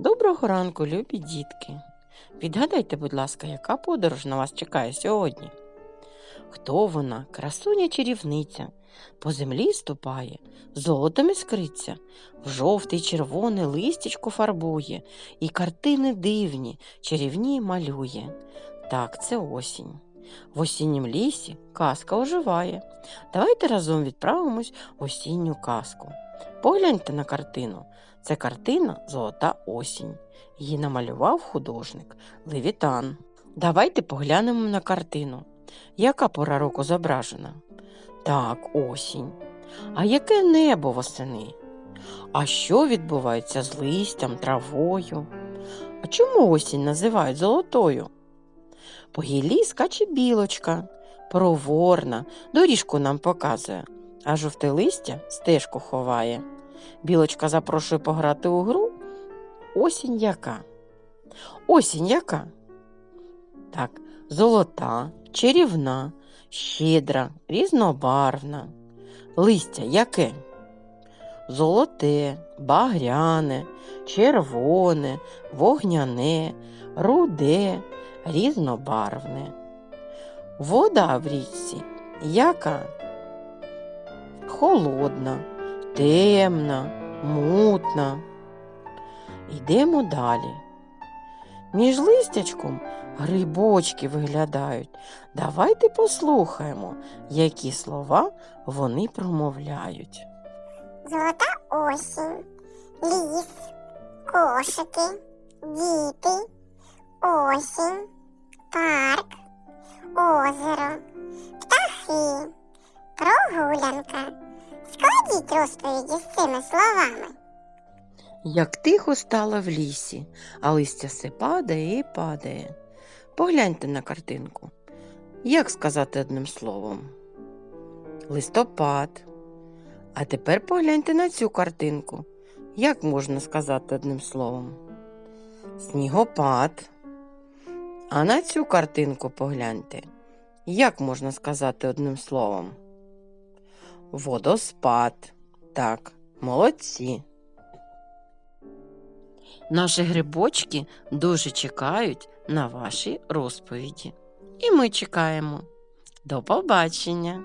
Доброго ранку, любі дітки. Відгадайте, будь ласка, яка подорож на вас чекає сьогодні? Хто вона, красуня чарівниця, по землі ступає, золотом іскриться, в жовтий червоне листячко фарбує і картини дивні, чарівні малює. Так, це осінь. В осіннім лісі казка оживає. Давайте разом відправимось в осінню казку. Погляньте на картину. Це картина Золота осінь. Її намалював художник Левітан. Давайте поглянемо на картину. Яка пора року зображена? Так, осінь. А яке небо восени? А що відбувається з листям, травою? А чому осінь називають золотою? По гіллі скаче білочка, проворна, доріжку нам показує, а жовте листя стежку ховає. Білочка запрошує пограти у гру. Осінь яка? Осінь яка? Так, золота, чарівна, щедра, різнобарвна. Листя яке? Золоте, багряне, червоне, вогняне, руде, різнобарвне. Вода в річці яка? Холодна, темна, мутна. Йдемо далі. Між листячком грибочки виглядають. Давайте послухаємо, які слова вони промовляють. Золота осінь, ліс, кошики, діти, осінь, парк, озеро, птахи, прогулянка. Складіть розповіді з цими словами. Як тихо стало в лісі, а листя все падає і падає. Погляньте на картинку. Як сказати одним словом? Листопад. А тепер погляньте на цю картинку. Як можна сказати одним словом? Снігопад. А на цю картинку погляньте. Як можна сказати одним словом? Водоспад. Так, молодці. Наші грибочки дуже чекають на ваші розповіді. І ми чекаємо. До побачення!